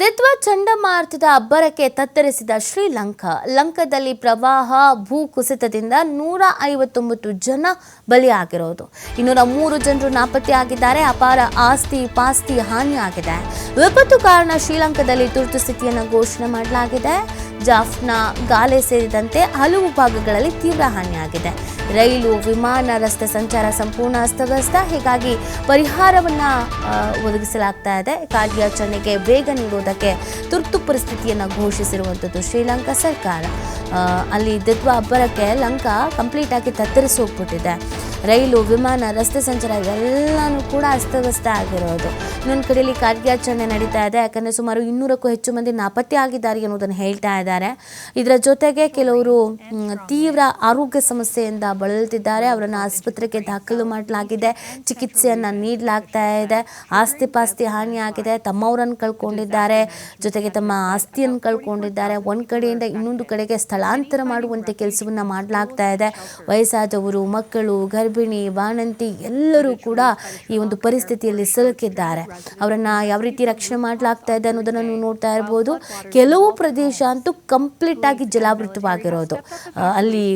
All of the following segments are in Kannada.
ದಿತ್ವ ಚಂಡಮಾರುತದ ಅಬ್ಬರಕ್ಕೆ ತತ್ತರಿಸಿದ ಶ್ರೀಲಂಕಾ, ಲಂಕಾದಲ್ಲಿ ಪ್ರವಾಹ ಭೂ ಕುಸಿತದಿಂದ ನೂರ ಐವತ್ತೊಂಬತ್ತು ಜನ ಬಲಿಯಾಗಿರೋದು. ಇನ್ನೂರ ಮೂರು ಜನರು ನಾಪತ್ತೆಯಾಗಿದ್ದಾರೆ, ಅಪಾರ ಆಸ್ತಿ, ಪಾಸ್ತಿ ಹಾನಿಯಾಗಿದೆ. ವಿಪತ್ತು ಕಾರಣ ಶ್ರೀಲಂಕಾದಲ್ಲಿ ತುರ್ತು ಸ್ಥಿತಿಯನ್ನು ಘೋಷಣೆ ಮಾಡಲಾಗಿದೆ. ಜಾಫ್ನಾ ಗಾಲೆ ಸೇರಿದಂತೆ ಹಲವು ಭಾಗಗಳಲ್ಲಿ ತೀವ್ರ ಹಾನಿಯಾಗಿದೆ. ರೈಲು, ವಿಮಾನ, ರಸ್ತೆ ಸಂಚಾರ ಸಂಪೂರ್ಣ ಅಸ್ತವ್ಯಸ್ತ. ಹೀಗಾಗಿ ಪರಿಹಾರವನ್ನ ಒದಗಿಸಲಾಗ್ತಾ ಇದೆ. ಕಾರ್ಯಾಚರಣೆಗೆ ವೇಗ ನೀಡುವುದಕ್ಕೆ ತುರ್ತು ಪರಿಸ್ಥಿತಿಯನ್ನು ಘೋಷಿಸಿರುವಂಥದ್ದು ಶ್ರೀಲಂಕಾ ಸರ್ಕಾರ. ಅಲ್ಲಿ ದಿತ್ವ ಅಬ್ಬರಕ್ಕೆ ಲಂಕಾ ಕಂಪ್ಲೀಟ್ ಆಗಿ ತತ್ತರಿಸಿ ಹೋಗ್ಬಿಟ್ಟಿದೆ ರೈಲು, ವಿಮಾನ, ರಸ್ತೆ ಸಂಚಾರ ಎಲ್ಲನೂ ಕೂಡ ಅಸ್ತವ್ಯಸ್ತ ಆಗಿರೋದು. ಇನ್ನೊಂದು ಕಡೆಯಲ್ಲಿ ಕಾರ್ಯಾಚರಣೆ ನಡೀತಾ ಇದೆ. ಯಾಕಂದರೆ ಸುಮಾರು ಇನ್ನೂರಕ್ಕೂ ಹೆಚ್ಚು ಮಂದಿ ನಾಪತ್ತೆ ಆಗಿದ್ದಾರೆ ಅನ್ನೋದನ್ನು ಹೇಳ್ತಾ ಇದ್ದಾರೆ. ಇದರ ಜೊತೆಗೆ ಕೆಲವರು ತೀವ್ರ ಆರೋಗ್ಯ ಸಮಸ್ಯೆಯಿಂದ ಬಳಲ್ತಿದ್ದಾರೆ. ಅವರನ್ನು ಆಸ್ಪತ್ರೆಗೆ ದಾಖಲು ಮಾಡಲಾಗಿದೆ. ಚಿಕಿತ್ಸೆಯನ್ನು ನೀಡಲಾಗ್ತಾ ಇದೆ. ಆಸ್ತಿ ಪಾಸ್ತಿ ಹಾನಿಯಾಗಿದೆ ತಮ್ಮವರನ್ನು ಕಳ್ಕೊಂಡಿದ್ದಾರೆ. ಜೊತೆಗೆ ತಮ್ಮ ಆಸ್ತಿಯನ್ನು ಕಳ್ಕೊಂಡಿದ್ದಾರೆ. ಒಂದು ಕಡೆಯಿಂದ ಇನ್ನೊಂದು ಕಡೆಗೆ ಸ್ಥಳಾಂತರ ಮಾಡುವಂತೆ ಕೆಲಸವನ್ನು ಮಾಡಲಾಗ್ತಾ ಇದೆ. ವಯಸ್ಸಾದವರು, ಮಕ್ಕಳು ಗರ್ಭಿಣಿ ಬಾಣಂತಿ ಎಲ್ಲರೂ ಕೂಡ ಈ ಒಂದು ಪರಿಸ್ಥಿತಿಯಲ್ಲಿ ಸಿಲುಕಿದ್ದಾರೆ. ಅವರನ್ನ ಯಾವ ರೀತಿ ರಕ್ಷಣೆ ಮಾಡಲಾಗ್ತಾ ಇದೆ ಅನ್ನೋದನ್ನು ನೀವು ನೋಡ್ತಾ ಇರ್ಬೋದು. ಕೆಲವು ಪ್ರದೇಶ ಅಂತೂ ಕಂಪ್ಲೀಟ್ ಆಗಿ ಜಲಾವೃತವಾಗಿರೋದು. ಅಲ್ಲಿ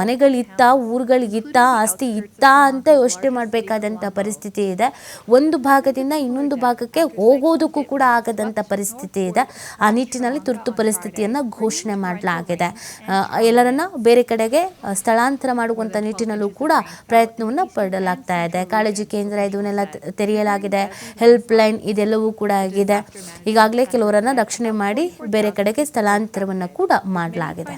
ಮನೆಗಳಿತ್ತ ಊರುಗಳಿಗಿತ್ತ ಆಸ್ತಿ ಇತ್ತ ಅಂತ ಯೋಚನೆ ಮಾಡಬೇಕಾದಂಥ ಪರಿಸ್ಥಿತಿ ಇದೆ. ಒಂದು ಭಾಗದಿಂದ ಇನ್ನೊಂದು ಭಾಗಕ್ಕೆ ಹೋಗೋದಕ್ಕೂ ಕೂಡ ಆಗದಂಥ ಪರಿಸ್ಥಿತಿ ಇದೆ. ಆ ನಿಟ್ಟಿನಲ್ಲಿ ತುರ್ತು ಪರಿಸ್ಥಿತಿಯನ್ನು ಘೋಷಣೆ ಮಾಡಲಾಗಿದೆ. ಎಲ್ಲರನ್ನ ಬೇರೆ ಕಡೆಗೆ ಸ್ಥಳಾಂತರ ಮಾಡುವಂಥ ನಿಟ್ಟಿನಲ್ಲೂ ಕೂಡ ಪ್ರಯತ್ನವನ್ನು ಪಡಲಾಗ್ತಾ ಇದೆ. ಕಾಳಜಿ ಕೇಂದ್ರ ಇದನ್ನೆಲ್ಲ ತೆರೆಯಲಾಗಿದೆ. ಹೆಲ್ಪ್ ಲೈನ್ ಇದೆಲ್ಲವೂ ಕೂಡ ಆಗಿದೆ. ಈಗಾಗಲೇ ಕೆಲವರನ್ನ ರಕ್ಷಣೆ ಮಾಡಿ ಬೇರೆ ಕಡೆಗೆ ಸ್ಥಳಾಂತರವನ್ನು ಕೂಡ ಮಾಡಲಾಗಿದೆ.